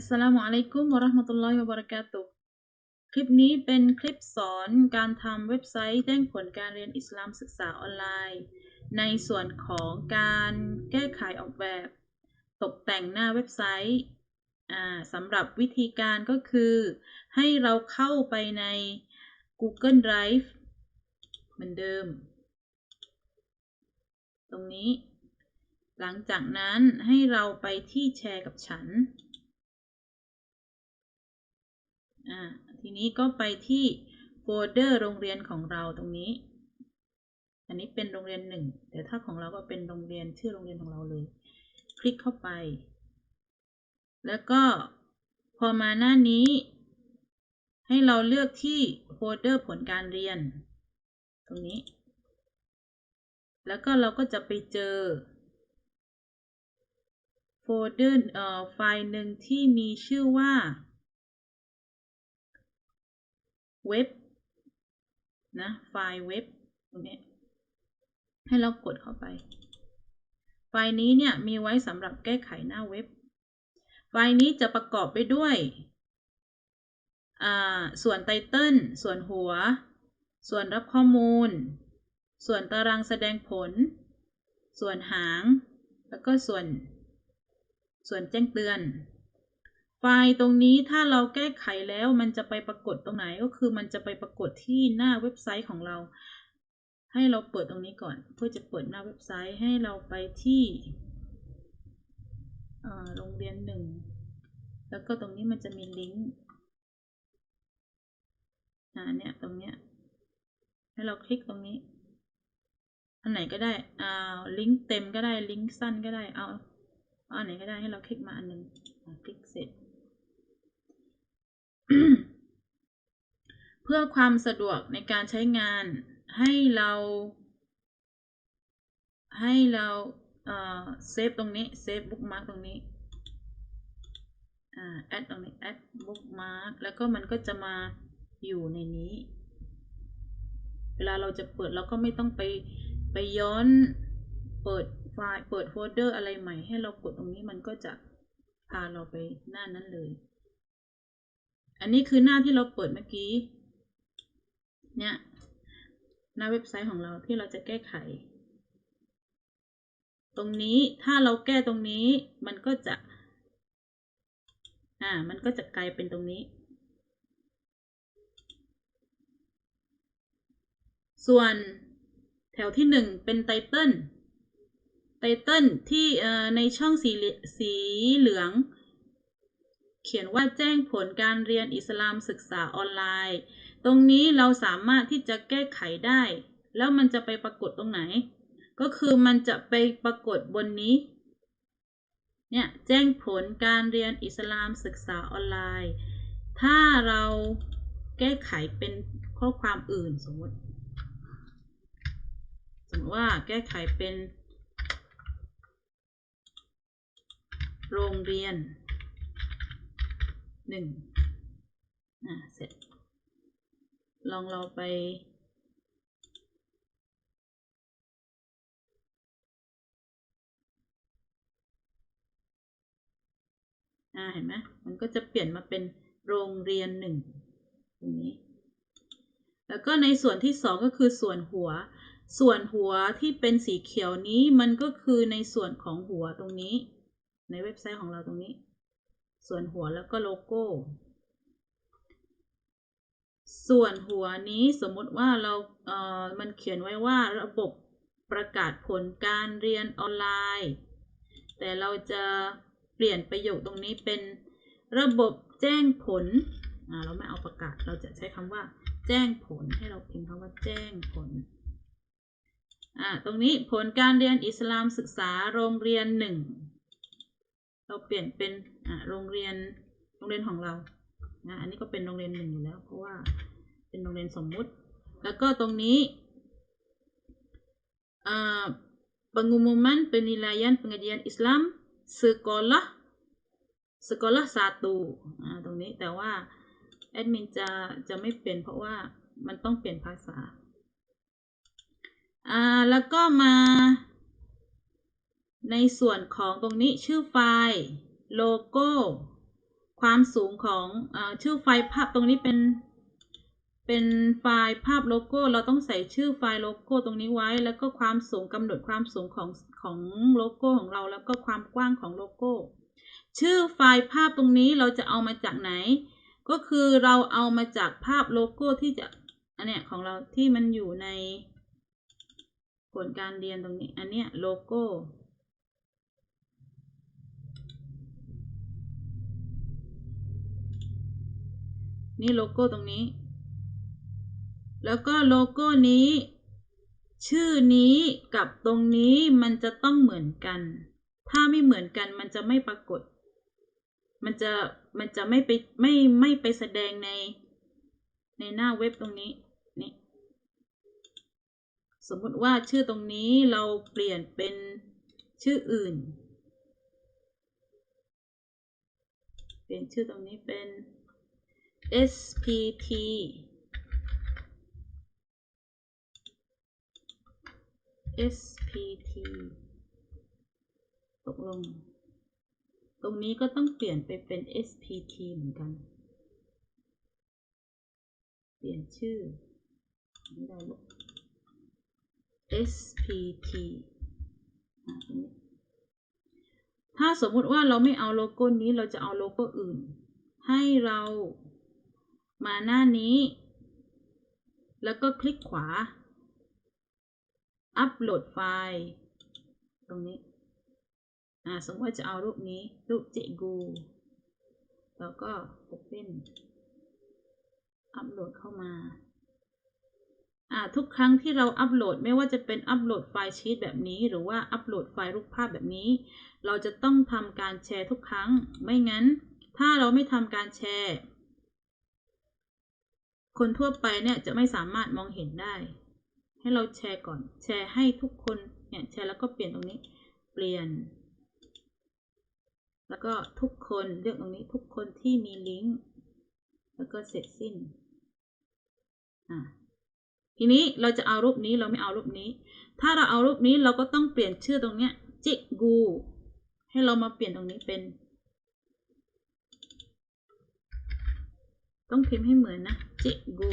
อัสสลามุอะลัยกุมวะเราะห์มะตุลลอฮิวะบะเราะกาตุคลิปนี้เป็นคลิปสอนการทำเว็บไซต์แจ้งผลการเรียนอิสลามศึกษาออนไลน์ ในส่วนของการแก้ไขออกแบบ ตกแต่งหน้าเว็บไซต์สำหรับวิธีการก็คือ ให้เราเข้าไปใน Google Drive เหมือนเดิม ตรงนี้ หลังจากนั้นให้เราไปที่แชร์กับฉัน อ่าทีนี้ก็ไปที่โฟลเดอร์โรงเรียนของเราตรงนี้ อันนี้เป็นโรงเรียนหนึ่งแต่ถ้าของเราก็เป็นโรงเรียนชื่อโรงเรียนของเราเลย คลิกเข้าไป แล้วก็พอมาหน้านี้ ให้เราเลือกที่โฟลเดอร์ผลการเรียน ตรงนี้ แล้วก็เราก็จะไปเจอโฟลเดอร์เอ่อไฟล์หนึ่งที่มีชื่อว่า เว็บนะไฟล์เว็บตรงนี้ให้เรากดเข้าไป ไฟล์นี้เนี่ยมีไว้สำหรับแก้ไขหน้าเว็บ ไฟล์นี้จะประกอบไปด้วย ส่วนไตเติลส่วนหัว ส่วนรับข้อมูล ส่วนตารางแสดงผล ส่วนหาง แล้วก็ส่วน ส่วนแจ้งเตือน ไฟล์ตรงนี้ถ้าเราแก้ไขแล้วมันจะไปปรากฏตรงไหนก็คือมันจะไปปรากฏที่หน้าเว็บไซต์ของเรา ให้เราเปิดตรงนี้ก่อน เพื่อจะเปิดหน้าเว็บไซต์ให้เราไปที่โรงเรียนหนึ่งแล้วก็ตรงนี้มันจะมีลิงก์อ่าเนี่ยตรงเนี้ยให้เราคลิกตรงนี้ อันไหนก็ได้อ่าลิงก์เต็มก็ได้ลิงก์สั้นก็ได้เอาเอาอันไหนก็ได้ให้เราคลิกมาอันหนึ่งคลิกเสร็จ เพื่อความสะดวกในการใช้งานให้เราให้เราเซฟตรงนี้เซฟบุ๊กมาร์กตรงนี้แอดตรงนี้แอดบุ๊กมาร์กแล้วก็มันก็จะมาอยู่ในนี้ เวลาเราจะเปิดเราก็ไม่ต้องไปไปย้อนเปิดไฟล์เปิดโฟลเดอร์อะไรใหม่ให้เรากดตรงนี้มันก็จะพาเราไปหน้านั้นเลย อันนี้คือหน้าที่เราเปิดเมื่อกี้ เนี่ย หน้าเว็บไซต์ของเราที่เราจะแก้ไข ตรงนี้ถ้าเราแก้ตรงนี้ มันก็จะ อ่า มันก็จะกลายเป็นตรงนี้ ส่วนแถวที่หนึ่งเป็นไตเติลไตเติลที่ในช่องสีสีเหลือง เขียนว่าแจ้งผลการเรียนอิสลามศึกษาออนไลน์ ตรงนี้เราสามารถที่จะแก้ไขได้ แล้วมันจะไปปรากฏตรงไหน ก็คือมันจะไปปรากฏบนนี้ เนี่ยแจ้งผลการเรียนอิสลามศึกษาออนไลน์ ถ้าเราแก้ไขเป็นข้อความอื่นสมมติ สมมติว่าแก้ไขเป็น โรงเรียน หนึ่งอะเสร็จ ลองเราไป อ่าเห็นไหมมันก็จะเปลี่ยนมาเป็นโรงเรียนหนึ่งตรงนี้ แล้วก็ในส่วนที่สองก็คือส่วนหัว ส่วนหัวที่เป็นสีเขียวนี้มันก็คือในส่วนของหัวตรงนี้ ในเว็บไซต์ของเราตรงนี้ ส่วนหัวแล้วก็โลโก้ ส่วนหัวนี้สมมติว่าเราเอ่อมันเขียนไว้ว่าระบบประกาศผลการเรียนออนไลน์ แต่เราจะเปลี่ยนประโยคตรงนี้เป็นระบบแจ้งผลอ่าเราไม่เอาประกาศ เราจะใช้คำว่า แจ้งผล ให้เราพิมพ์คำว่าแจ้งผลอ่าตรงนี้ผลการเรียนอิสลามศึกษาโรงเรียนหนึ่ง เราเปลี่ยนเป็นโรงเรียนโรงเรียนของเรานะอันนี้ก็เป็นโรงเรียนหนึ่งอยู่แล้ว เพราะว่าเป็นโรงเรียนสมมุติ แล้วก็ตรงนี้ pengumuman penilaian pengajian Islam sekolah sekolah satu ตรงนี้แต่ว่าแอดมินจะจะไม่เปลี่ยนเพราะว่ามันต้องเปลี่ยนภาษาอ่าแล้วก็มา ในส่วนของตรงนี้ชื่อไฟล์โลโก้ ความสูงของอชื่อไฟล์ภาพตรงนี้เป็น เป็นไฟล์ภาพโลโก้ เราต้องใส่ชื่อไฟล์โลโก้ตรงนี้ไว้ แล้วก็ความสูงกำหนดความสูงของของโลโก้ของเราแล้วก็ความกว้างของโลโก้ ชื่อไฟล์ภาพตรงนี้เราจะเอามาจากไหน ก็คือเราเอามาจากภาพโลโก้ที่จะอันเนี้ยของเราที่มันอยู่ในผลการเรียนตรงนี้ อันเนี้ยโลโก้ นี่โลโก้ตรงนี้ แล้วก็โลโก้นี้ ชื่อนี้กับตรงนี้มันจะต้องเหมือนกัน ถ้าไม่เหมือนกันมันจะไม่ปรากฏ มันจะมันจะไม่ไปไม่ไม่ไปแสดงในในหน้าเว็บตรงนี้นี่สมมติว่าชื่อตรงนี้เราเปลี่ยนเป็นชื่ออื่น เปลี่ยนชื่อตรงนี้เป็น SPT SPT ตกลง ตรงนี้ก็ต้องเปลี่ยนไปเป็น SPT เหมือนกัน เปลี่ยนชื่อไม่ได้ลูก SPT ถ้าสมมุติว่าเราไม่เอาโลโก้นี้เราจะเอาโลโก้อื่น ให้เรา มาหน้านี้ แล้วก็คลิกขวา อัปโหลดไฟล์ ตรงนี้ อ่า สมมติว่าจะเอารูปนี้ รูปเจกู แล้วก็ Open อัปโหลดเข้ามา อ่า ทุกครั้งที่เราอัปโหลดไม่ว่าจะเป็นอัปโหลดไฟล์ชีตแบบนี้ หรือว่าอัปโหลดไฟล์รูปภาพแบบนี้ เราจะต้องทำการแชร์ทุกครั้ง ไม่งั้น ถ้าเราไม่ทำการแชร์ คนทั่วไปเนี่ยจะไม่สามารถมองเห็นได้ ให้เราแชร์ก่อน แชร์ให้ทุกคนเนี่ยแชร์แล้วก็เปลี่ยนตรงนี้ เปลี่ยน แล้วก็ทุกคนเลือกตรงนี้ทุกคนที่มีลิงก์ แล้วก็เสร็จสิ้น อ่าทีนี้เราจะเอารูปนี้เราไม่เอารูปนี้ ถ้าเราเอารูปนี้เราก็ต้องเปลี่ยนชื่อตรงเนี้ยจิกู ให้เรามาเปลี่ยนตรงนี้เป็น ต้องพิมพ์ให้เหมือนนะจิกู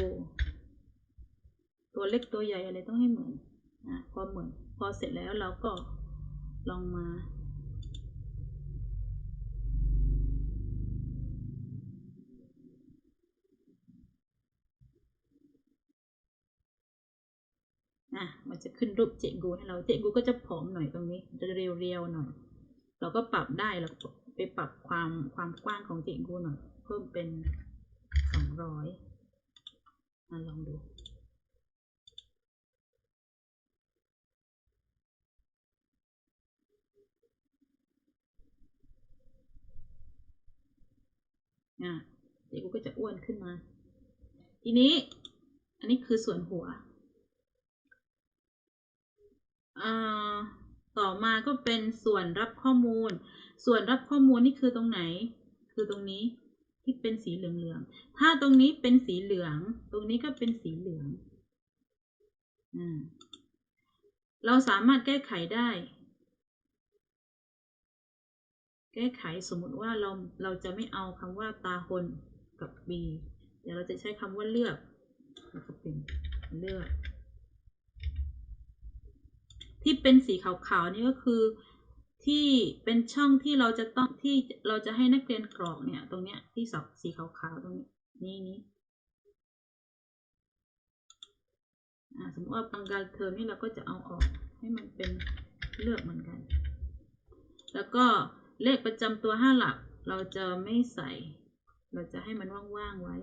ตัวเล็กตัวใหญ่อะไรต้องให้เหมือนอะพอเหมือน พอเสร็จแล้วเราก็ลองมา อะ มันจะขึ้นรูปเจกูให้เราเจกูก็จะผอมหน่อยตรงนี้ จะเรียวๆหน่อย เราก็ปรับได้เราไปปรับความความกว้างของเจกูหน่อย เพิ่มเป็น ร้อยมาลองดู อะเจกูก็จะอ้วนขึ้นมา ทีนี้ อันนี้คือส่วนหัว อ่า ต่อมาก็เป็นส่วนรับข้อมูล ส่วนรับข้อมูลนี่คือตรงไหน คือตรงนี้ ที่เป็นสีเหลืองๆ ถ้าตรงนี้เป็นสีเหลือง ตรงนี้ก็เป็นสีเหลืองอ่าเราสามารถแก้ไขได้ แก้ไขสมมติว่าเราเราจะไม่เอาคำว่าตาคนกับ B เดี๋ยวเราจะใช้คำว่าเลือกแล้วก็เป็นเลือก ที่เป็นสีขาวๆนี่ก็คือ ที่เป็นช่องที่เราจะต้องที่เราจะให้นักเรียนกรอกเนี่ย ตรงเนี้ยที่สสีขาวๆตรงนี้นี่นี่อ่าสมมติว่าปังกาเทอมนี่เราก็จะเอาออกให้มันเป็นเลือกเหมือนกัน แล้วก็เลขประจำตัวห้าหลักเราจะไม่ใส่ เราจะให้มันว่างๆไว้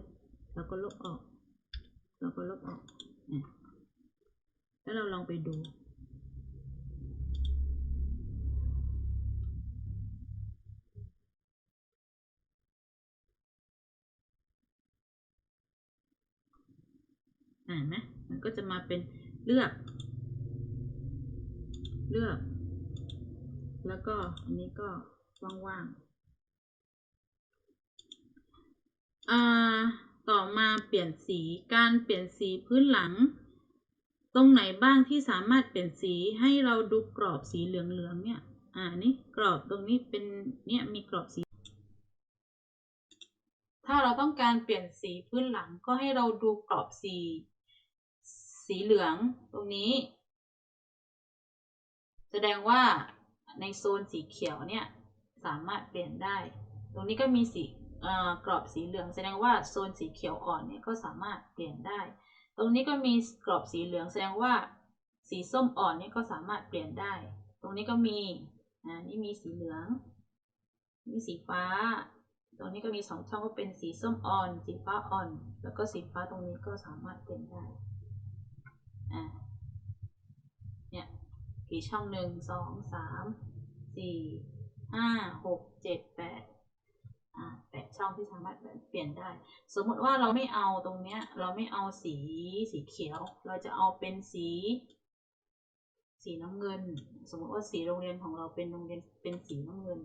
แล้วก็ลบออกเราก็ลบออกนะแล้วเราลองไปดู อ่านไหมมันก็จะมาเป็นเลือก เลือก แล้วก็อันนี้ก็ว่างๆต่อมาเปลี่ยนสีการเปลี่ยนสีพื้นหลัง ตรงไหนบ้างที่สามารถเปลี่ยนสีให้เราดูกรอบสีเหลืองๆเนี่ยอ่านี่กรอบตรงนี้เป็นเนี่ยมีกรอบสี ถ้าเราต้องการเปลี่ยนสีพื้นหลังก็ให้เราดูกรอบสี สีเหลืองตรงนี้ แสดงว่าในโซนสีเขียวเนี่ยสามารถเปลี่ยนได้ ตรงนี้ก็มีสีกรอบสีเหลือง แสดงว่าโซนสีเขียวอ่อนเนี่ยก็สามารถเปลี่ยนได้ ตรงนี้ก็มีกรอบสีเหลือง แสดงว่าสีส้มอ่อนเนี่ยก็สามารถเปลี่ยนได้ ตรงนี้ก็มีอ่านี่มีสีเหลือง มีสีฟ้า ตรงนี้ก็มีสองช่องก็เป็นสีส้มอ่อน สีฟ้าอ่อน แล้วก็สีฟ้าตรงนี้ก็สามารถเปลี่ยนได้ อ่าเนี่ยกี่ช่องหนึ่งสองสามสี่ห้าหกเจ็ดแปดอ่าแปดช่องที่สามารถเปลี่ยนได้ สมมติว่าเราไม่เอาตรงเนี้ย เราไม่เอาสีสีเขียว เราจะเอาเป็นสี สีน้ำเงิน สมมติว่าสีโรงเรียนของเราเป็นโรงเรียนเป็นสีน้ำเงิน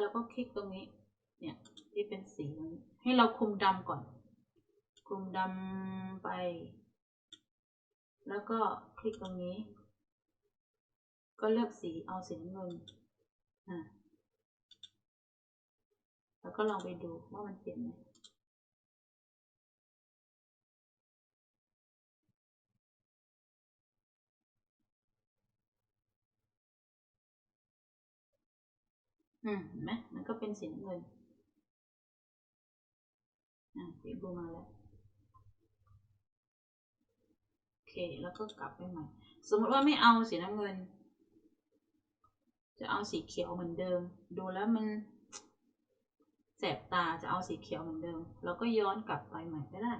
แล้วก็คลิกตรงนี้ เนี่ยที่เป็นสีนี้ให้เราคุมดำก่อน คุมดำไป แล้วก็คลิกตรงนี้ ก็เลือกสีเอาสีน้ำเงินอ่าแล้วก็ลองไปดูว่ามันเปลี่ยนไหมอืมเห็นไหมมันก็เป็นสีน้ำเงินอะสีบูมาแล้ว โอเค แล้วก็กลับไปใหม่ สมมติว่าไม่เอาสีน้ำเงิน จะเอาสีเขียวเหมือนเดิม ดูแล้วมันแสบตาจะเอาสีเขียวเหมือนเดิมเราก็ย้อนกลับไปใหม่ก็ได้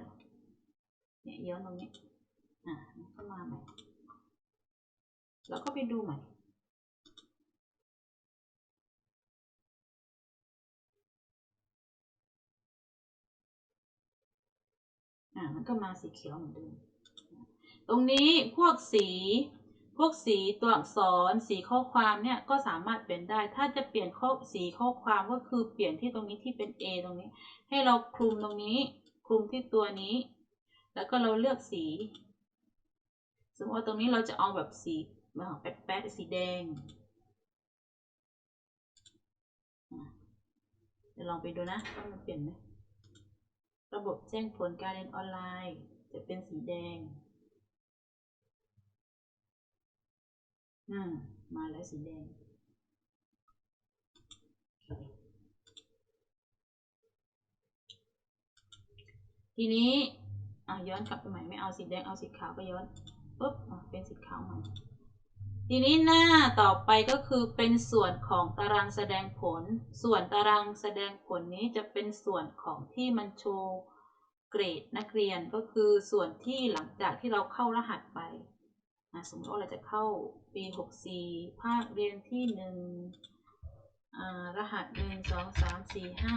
เนี่ยย้อนตรงนี้อะก็มาใหม่ แล้วก็ไปดูใหม่อ่ามันก็มาสีเขียวเหมือนเดิม ตรงนี้พวกสี พวกสีตัวอักษร สีข้อความเนี่ยก็สามารถเปลี่ยนได้ ถ้าจะเปลี่ยนข้อสีข้อความก็คือเปลี่ยนที่ตรงนี้ที่เป็น A ตรงนี้ ให้เราคลุมตรงนี้ คลุมที่ตัวนี้ แล้วก็เราเลือกสี สมมติว่าตรงนี้เราจะเอาแบบสีแป๊ดแป๊ดๆสีแดงเดี๋ยวลองไปดูนะว่ามันเปลี่ยนไหมระบบแจ้งผลการเรียนออนไลน์ จะเป็นสีแดง อืมมาแล้วสีแดง ทีนี้อะย้อนกลับไปใหม่ไม่เอาสีแดงเอาสีขาวก็ย้อนปุ๊บอะเป็นสีขาวใหม่ ทีนี้หน้าต่อไปก็คือเป็นส่วนของตารางแสดงผล ส่วนตารางแสดงผลนี้จะเป็นส่วนของที่มันโชว์เกรดนักเรียนก็คือส่วนที่หลังจากที่เราเข้ารหัสไป สมมติว่าเราจะเข้าปีหกสี่ภาคเรียนที่หนึ่งอ่ารหัสหนึ่งสองสามสี่ห้า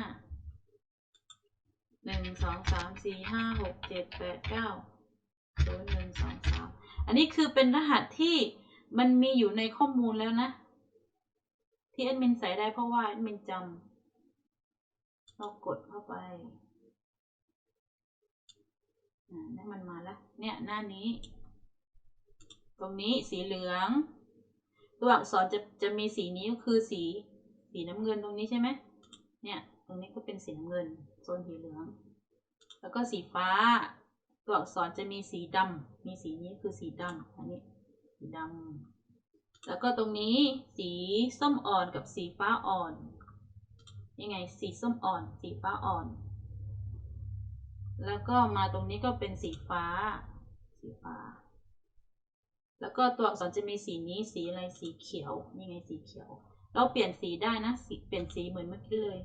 หนึ่งสองสามสี่ห้าหกเจ็ดแปดเก้าตัวหนึ่งสองสามอันนี้คือเป็นรหัสที่มันมีอยู่ในข้อมูลแล้วนะ ที่แอดมินใส่ได้เพราะว่าแอดมินจำเรากดเข้าไปอ่านี่มันมาแล้ว เนี่ยหน้านี้ ตรงนี้สีเหลือง ตัวอักษรจะจะมีสีนี้ก็คือสีสีน้ำเงินตรงนี้ใช่ไหมเนี่ย ตรงนี้ก็เป็นสีน้ำเงินโซนสีเหลือง แล้วก็สีฟ้า ตัวอักษรจะมีสีดำมีสีนี้คือสีดำอันนี้สีดำแล้วก็ตรงนี้สีส้มอ่อนกับสีฟ้าอ่อนยังไงสีส้มอ่อน สีฟ้าอ่อน แล้วก็มาตรงนี้ก็เป็นสีฟ้า สีฟ้า แล้วก็ตัวอักษรจะมีสีนี้สีอะไรสีเขียวนี่ไงสีเขียว เราเปลี่ยนสีได้นะสีเปลี่ยนสีเหมือนเมื่อกี้เลย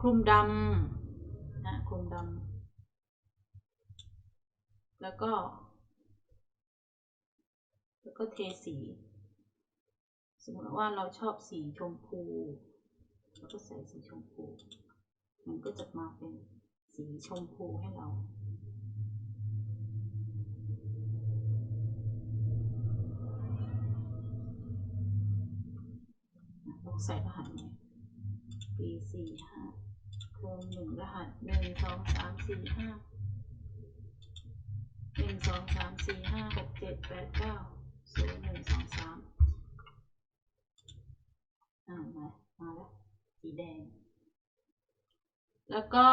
คลุมดำนะคลุมดำแล้วก็ แล้วก็เทสี สมมติว่าเราชอบสีชมพูเราก็ใส่สีชมพู มันก็จะมาเป็นสีชมพูให้เรา ใส่รหัสไหมปีสี่ห้าเทอมหนึ่งรหัสหนึ่งสองสามสี่ห้าหนึ่งสองสามสี่ห้าหกเจ็ดแปดเก้าศูนย์หนึ่งสองสามอ่ามามาแล้วสีแดง แล้วก็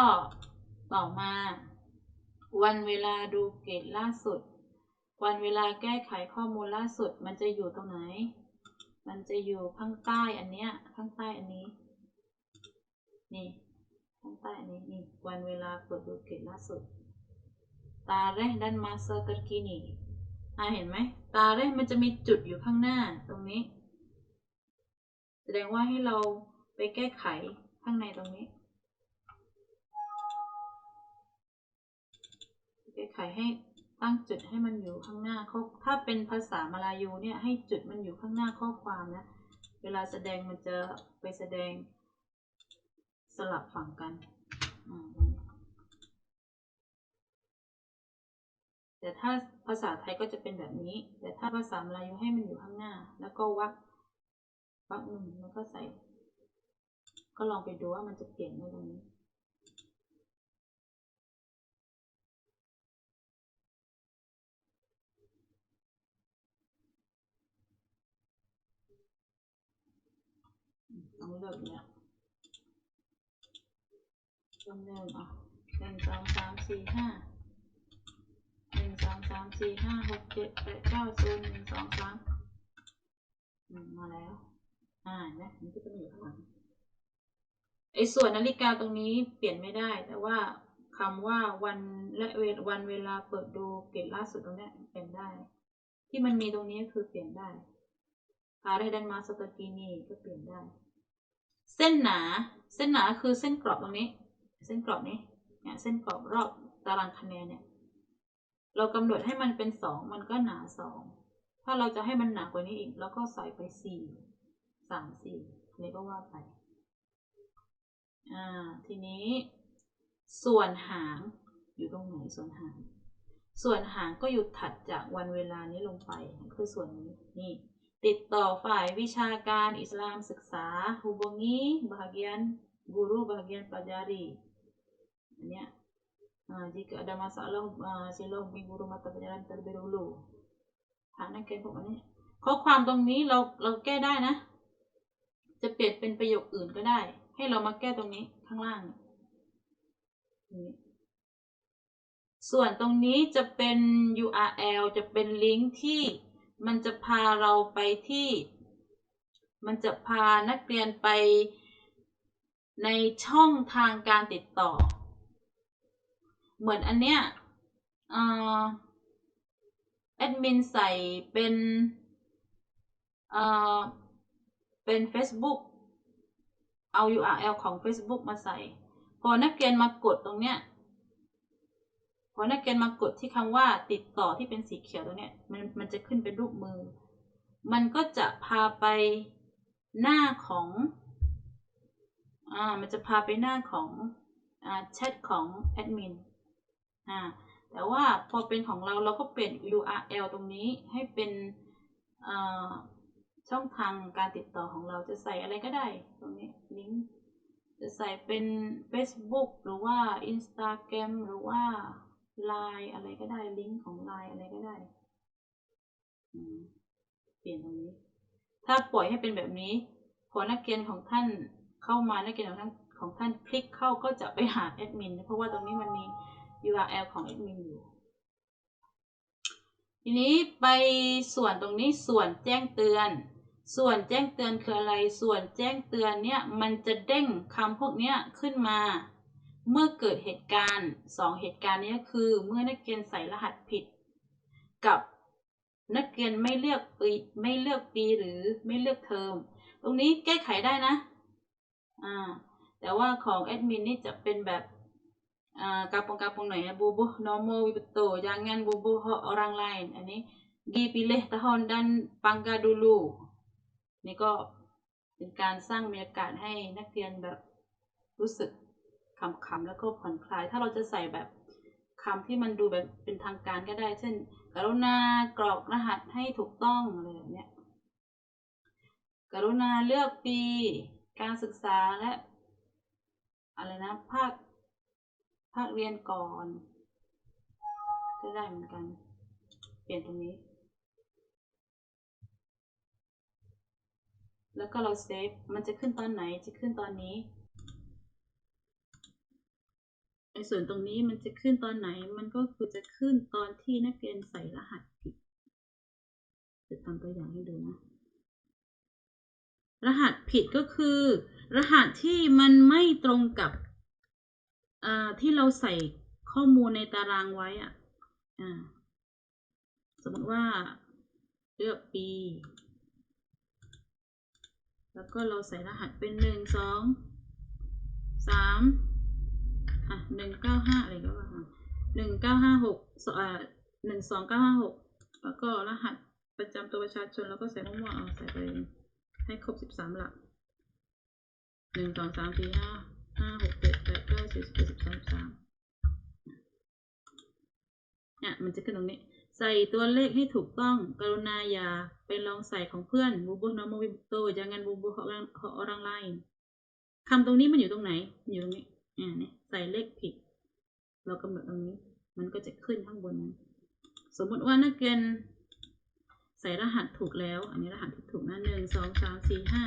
ต่อมา วันเวลาดูเกตล่าสุด วันเวลาแก้ไขข้อมูลล่าสุดมันจะอยู่ตรงไหน มันจะอยู่ข้างใต้อันเนี้ย ข้างใต้อันนี้ นี่ ข้างใต้อันนี้ นี่ วันเวลาเปิดดูเกตล่าสุด ตาเรดันมาเซอร์ตกีนีอ่าเห็นไหม ตาเรมันจะมีจุดอยู่ข้างหน้าตรงนี้ แสดงว่าให้เราไปแก้ไขข้างในตรงนี้ แก้ไขให้ ตั้งจุดให้มันอยู่ข้างหน้าเขาถ้าเป็นภาษามาลายูเนี่ยให้จุดมันอยู่ข้างหน้าข้อความนะ เวลาแสดงมันจะไปแสดงสลับฝั่งกัน แต่ถ้าภาษาไทยก็จะเป็นแบบนี้ แต่ถ้าภาษามาลายูให้มันอยู่ข้างหน้า แล้วก็วักวักหนึ่งแล้วก็ใส่ ก็ลองไปดูว่ามันจะเปลี่ยนไหมตรงนี้ ต้องเลือกเนี่ยต้องเลือกอะหนึ่งสองสามสี่ห้าหนึ่งสองสามสี่ห้าหกเจ็ดแปดเก้าศูนย์หนึ่งสองสามมมาแล้ว อ่าเห็นะมันก็จะมีอยู่ข้างหลังไอ้ส่วนนาฬิกาตรงนี้เปลี่ยนไม่ได้ แต่ว่าคำว่าวันและเวลวันเวลาเปิดดูเกตล่าสุดตรงนี้เปลี่ยนได้ ที่มันมีตรงนี้คือเปลี่ยนได้อะไรดันมาสตอกีนีก็เปลี่ยนได้ เส้นหนา เส้นหนาคือเส้นกรอบตรงนี้ เส้นกรอบนี้ เนี่ยเส้นกรอบรอบตารางคะแนนเนี่ย เรากำหนดให้มันเป็นสองมันก็หนาสอง ถ้าเราจะให้มันหนากว่านี้อีกเราก็ใส่ไปสี่สามสี่นี่ก็ว่าไป อ่า ทีนี้ ส่วนหางอยู่ตรงไหนส่วนหาง ส่วนหางก็อยู่ถัดจากวันเวลานี้ลงไป คือส่วนนี้ นี่ ติดต่อฝ่ายวิชาการอิสลามศึกษา hubungi bahagian guru bahagian pelajari อันเนี้ย uh, jika ada masalah uh, sila hubungi guru mata pelajaran terlebih dahulu ฐานักเรียนพวกนี้ข้อความตรงนี้เราเราแก้ได้นะ จะเปลี่ยนเป็นประโยคอื่นก็ได้ ให้เรามาแก้ตรงนี้ข้างล่าง ส่วนตรงนี้จะเป็น URL จะเป็นลิงก์ที่ มันจะพาเราไปที่ มันจะพานักเรียนไปในช่องทางการติดต่อ เหมือนอันเนี้ยแอดมินใส่เป็นเอ่อเป็น Facebook เอา URL ของ Facebook มาใส่ พอนักเรียนมากดตรงเนี้ย พอนักเรียนมากดที่คำว่าติดต่อที่เป็นสีเขียวตรงเนี้ยมันมันจะขึ้นเป็นรูปมือ มันก็จะพาไปหน้าของอ่ามันจะพาไปหน้าของอ่าแชทของแอดมินอ่าแต่ว่าพอเป็นของเราเราก็เปลี่ยน URL ตรงนี้ให้เป็นอ่าช่องทางการติดต่อของเราจะใส่อะไรก็ได้ ตรงนี้ลิงก์จะใส่เป็น Facebook หรือว่า Instagram หรือว่า Line อะไรก็ได้ลิงก์ของ Line อะไรก็ได้เปลี่ยนตรงนี้ ถ้าปล่อยให้เป็นแบบนี้ พอนักเรียนของท่านเข้ามานักเรียนของท่านของท่านคลิกเข้าก็จะไปหาแอดมินเพราะว่าตรงนี้มันมี URL ของแอดมินอยู่ ทีนี้ไปส่วนตรงนี้ส่วนแจ้งเตือน ส่วนแจ้งเตือนคืออะไร ส่วนแจ้งเตือนเนี่ยมันจะเด้งคำพวกนี้ขึ้นมา เมื่อเกิดเหตุการณ์สองเหตุการณ์นี้คือ เมื่อนักเรียนใส่รหัสผิด กับนักเรียนไม่เลือกปีไม่เลือกปีหรือไม่เลือกเทอม ตรงนี้แก้ไขได้นะอ่าแต่ว่าของแอดมินนี่จะเป็นแบบอ่า kapung-kapung หน่อยนะ bubuh nomor betul jangan bubuh hak orang lain อันนี้ gi pilih tahun dan pangga dulu นี่ก็เป็นการสร้างบรรยากาศให้นักเรียนแบบรู้สึก ขำๆแล้วก็ผ่อนคลาย ถ้าเราจะใส่แบบคำที่มันดูแบบเป็นทางการก็ได้ เช่น กรุณากรอกรหัสให้ถูกต้องอะไรแบบเนี้ยกรุณาเลือกปี การศึกษาและอะไรนะภาคภาคเรียนก่อนก็ได้เหมือนกัน เปลี่ยนตรงนี้ แล้วก็เราเซฟมันจะขึ้นตอนไหนจะขึ้นตอนนี้ ไอ้ส่วนตรงนี้มันจะขึ้นตอนไหน มันก็คือจะขึ้นตอนที่นักเรียนใส่รหัสผิด จะทำตัวอย่างให้ดูนะ รหัสผิดก็คือ รหัสที่มันไม่ตรงกับที่เราใส่ข้อมูลในตารางไว้อะอ่าสมมติว่าเลือกปี แล้วก็เราใส่รหัสเป็นหนึ่งสองสาม อะหนึ่งเก้าห้าอะไรก็ว่าหนึ่งเก้าห้าหกอ่าหนึ่งสองเก้าห้าหกแล้วก็รหัสประจำตัวประชาชนแล้วก็ใส่ม่วๆเอาใส่ไปให้ครบสิบสามหลักหนึ่งสองสามสี่ห้าห้าหกเจ็ดแปดเก้าสิบสิบสิบสองสิบสามเนี่ยมันจะขึ้นตรงนี้ ใส่ตัวเลขให้ถูกต้อง กรุณาอย่าไปลองใส่ของเพื่อนบูบูนอมวิบโตอย่างงั้นบูบูเขาเขาอรังไลน์คำตรงนี้มันอยู่ตรงไหน อยู่ตรงนี้อ่าเนี่ย ใส่เลขผิด เรากำหนดตรงนี้ มันก็จะขึ้นข้างบนนั้น สมมติว่านักเรียนใส่รหัสถูกแล้ว อันนี้รหัสที่ถูกนะหนึ่งสองสามสี่ห้า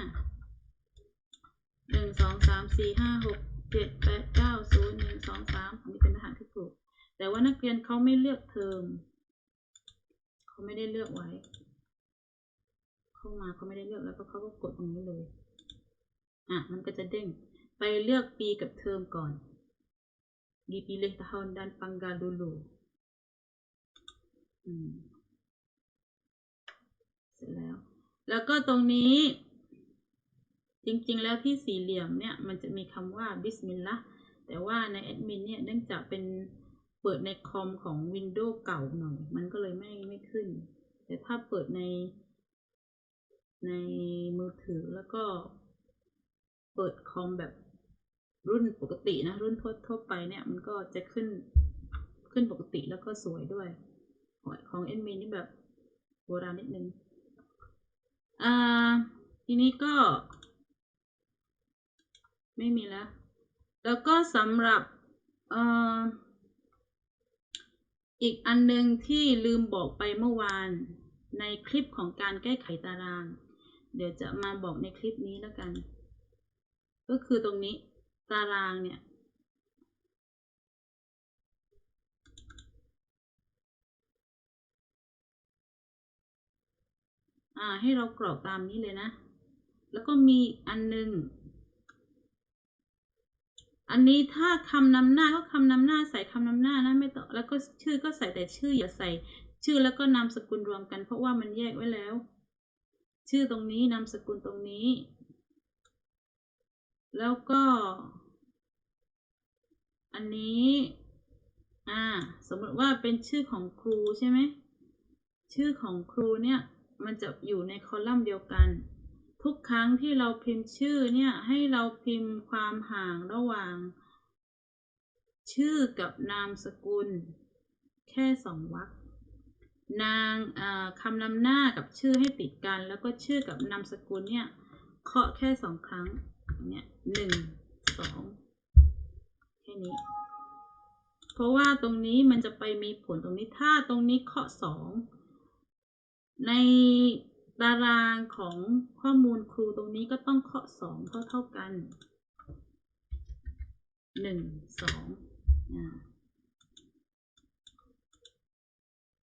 หนึ่งสองสามสี่ห้าหกเจ็ดแปดเก้าศูนย์หนึ่งสองสามอันนี้เป็นรหัสที่ถูก แต่ว่านักเรียนเขาไม่เลือกเทอมเขาไม่ได้เลือกไว้ เข้ามาเขาไม่ได้เลือกแล้วก็เขาก็กดตรงนี้เลย อะ มันก็จะเด้ง ไปเลือกปีกับเทอมก่อน dipilih tahun dan tanggal dulu อืมเสร็จแล้ว แล้วก็ตรงนี้ จริงๆ แล้วที่สี่เหลี่ยมเนี่ย มันจะมีคำว่าบิสมิลลาห์แต่ว่าในแอดมินเนี่ย เนื่องจากเป็นเปิดในคอมของ Windows เก่าหน่อย มันก็เลยไม่ไม่ขึ้น แต่ถ้าเปิดใน ในมือถือแล้วก็ เปิดคอมแบบ รุ่นปกตินะ รุ่นทั่วทั่วไปเนี่ย มันก็จะขึ้นขึ้นปกติแล้วก็สวยด้วย ของของเอ็นมินนี่แบบโบราณนิดนึง อ่า ทีนี้ก็ ไม่มีแล้ว แล้วก็สำหรับอ่ออีกอันหนึ่งที่ลืมบอกไปเมื่อวานในคลิปของการแก้ไขตาราง เดี๋ยวจะมาบอกในคลิปนี้แล้วกัน ก็คือตรงนี้ ตารางเนี่ยอ่าให้เรากรอกตามนี้เลยนะ แล้วก็มีอันหนึง อันนี้ถ้าคำนำหน้าก็คำนำหน้าใส่คำนำหน้านะไม่ต้องแล้วก็ชื่อก็ใส่แต่ชื่ออย่าใส่ ชื่อแล้วก็นามสกุลรวมกัน เพราะว่ามันแยกไว้แล้ว ชื่อตรงนี้นามสกุลตรงนี้ แล้วก็ อันนี้ อ่า สมมติว่าเป็นชื่อของครูใช่ไหม ชื่อของครูเนี่ย มันจะอยู่ในคอลัมน์เดียวกัน ทุกครั้งที่เราพิมพ์ชื่อเนี่ย ให้เราพิมพ์ความห่างระหว่าง ชื่อกับนามสกุล แค่สองวรรคนางคำนำหน้ากับชื่อให้ติดกัน แล้วก็ชื่อกับนามสกุลเนี่ยเคาะแค่สองครั้ง เนี่ยหนึ่งสองแค่นี้ เพราะว่าตรงนี้มันจะไปมีผลตรงนี้ถ้าตรงนี้เคาะสองในตารางของข้อมูลครูตรงนี้ก็ต้องเคาะสองเท่าเท่ากันหนึ่งสองอ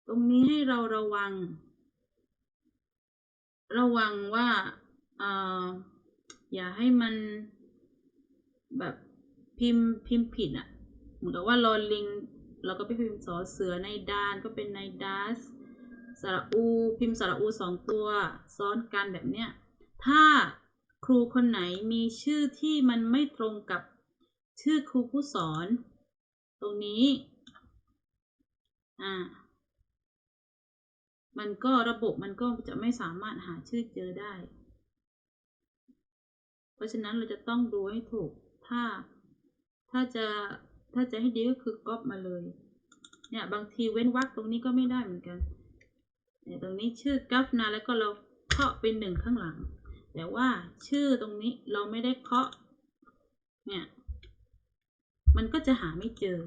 ตรงนี้ให้เราระวัง ระวังว่าอ่อ อย่าให้มันแบบพิมพ์พิมพ์ผิดอะ่ะ เหมือนกับว่าลอลิงเราก็ไปพิมพ์สอเสือในดานก็เป็นในดัสสระอู พิมพ์สระอูสองตัวซ้อนกันแบบเนี้ย ถ้าครูคนไหนมีชื่อที่มันไม่ตรงกับชื่อครูผู้สอน ตรงนี้ อ่า มันก็ระบบมันก็จะไม่สามารถหาชื่อเจอได้ เพราะฉะนั้นเราจะต้องดูให้ถูก ถ้า ถ้าจะ ถ้าจะให้ดีก็คือก๊อปมาเลย เนี่ยบางทีเว้นวรรคตรงนี้ก็ไม่ได้เหมือนกัน เนี่ยตรงนี้ชื่อกัฟนาแล้วก็เราเคาะเป็นหนึ่งข้างหลัง แต่ว่าชื่อตรงนี้เราไม่ได้เคาะ เนี่ย มันก็จะหาไม่เจอ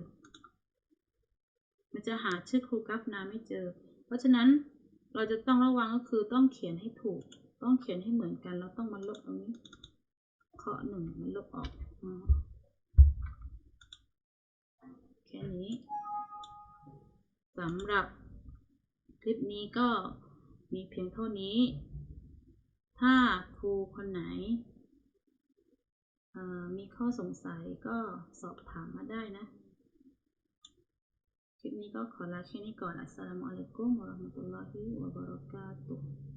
มันจะหาชื่อครูกัฟนาไม่เจอ เพราะฉะนั้นเราจะต้องระวังก็คือต้องเขียนให้ถูก ต้องเขียนให้เหมือนกัน เราต้องมาลบตรงนี้ ข้อหนึ่งมันลบออกแค่นี้สำหรับคลิปนี้ก็มีเพียงเท่านี้ ถ้าครูคนไหน มีข้อสงสัยก็สอบถามมาได้นะ คลิปนี้ก็ขอลาแค่นี้ก่อน อัสสลามุอะลัยกุมวะราะห์มะตุลลอฮิวะบะเราะกาตุฮ์